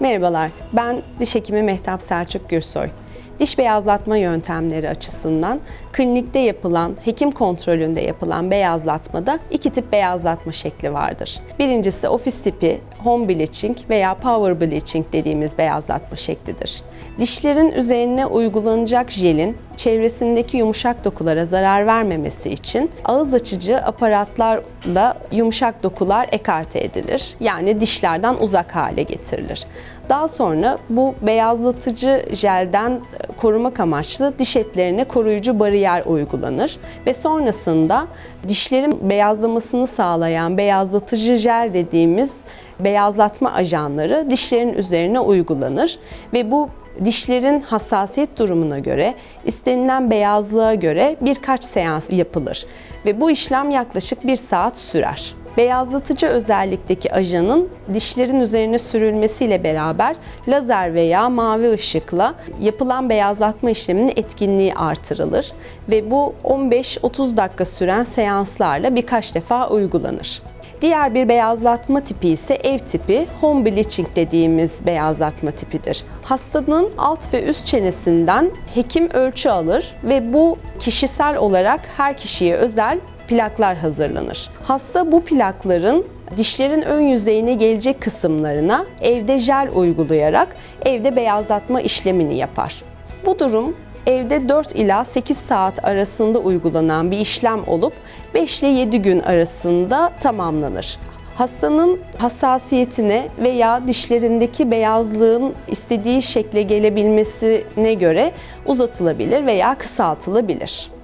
Merhabalar, ben diş hekimi Mehtap Selçuk Gürsoy. Diş beyazlatma yöntemleri açısından klinikte yapılan, hekim kontrolünde yapılan beyazlatmada iki tip beyazlatma şekli vardır. Birincisi ofis tipi home bleaching veya power bleaching dediğimiz beyazlatma şeklidir. Dişlerin üzerine uygulanacak jelin çevresindeki yumuşak dokulara zarar vermemesi için ağız açıcı aparatlarla yumuşak dokular ekarte edilir. Yani dişlerden uzak hale getirilir. Daha sonra bu beyazlatıcı jelden korumak amaçlı diş etlerine koruyucu bariyer uygulanır. Ve sonrasında dişlerin beyazlamasını sağlayan beyazlatıcı jel dediğimiz beyazlatma ajanları dişlerin üzerine uygulanır. Ve bu dişlerin hassasiyet durumuna göre, istenilen beyazlığa göre birkaç seans yapılır. Ve bu işlem yaklaşık bir saat sürer. Beyazlatıcı özellikteki ajanın dişlerin üzerine sürülmesiyle beraber lazer veya mavi ışıkla yapılan beyazlatma işleminin etkinliği artırılır ve bu 15-30 dakika süren seanslarla birkaç defa uygulanır. Diğer bir beyazlatma tipi ise ev tipi home bleaching dediğimiz beyazlatma tipidir. Hastanın alt ve üst çenesinden hekim ölçü alır ve bu kişisel olarak her kişiye özel plaklar hazırlanır. Hasta bu plakların dişlerin ön yüzeyine gelecek kısımlarına evde jel uygulayarak evde beyazlatma işlemini yapar. Bu durum evde 4 ila 8 saat arasında uygulanan bir işlem olup 5 ile 7 gün arasında tamamlanır. Hastanın hassasiyetine veya dişlerindeki beyazlığın istediği şekle gelebilmesine göre uzatılabilir veya kısaltılabilir.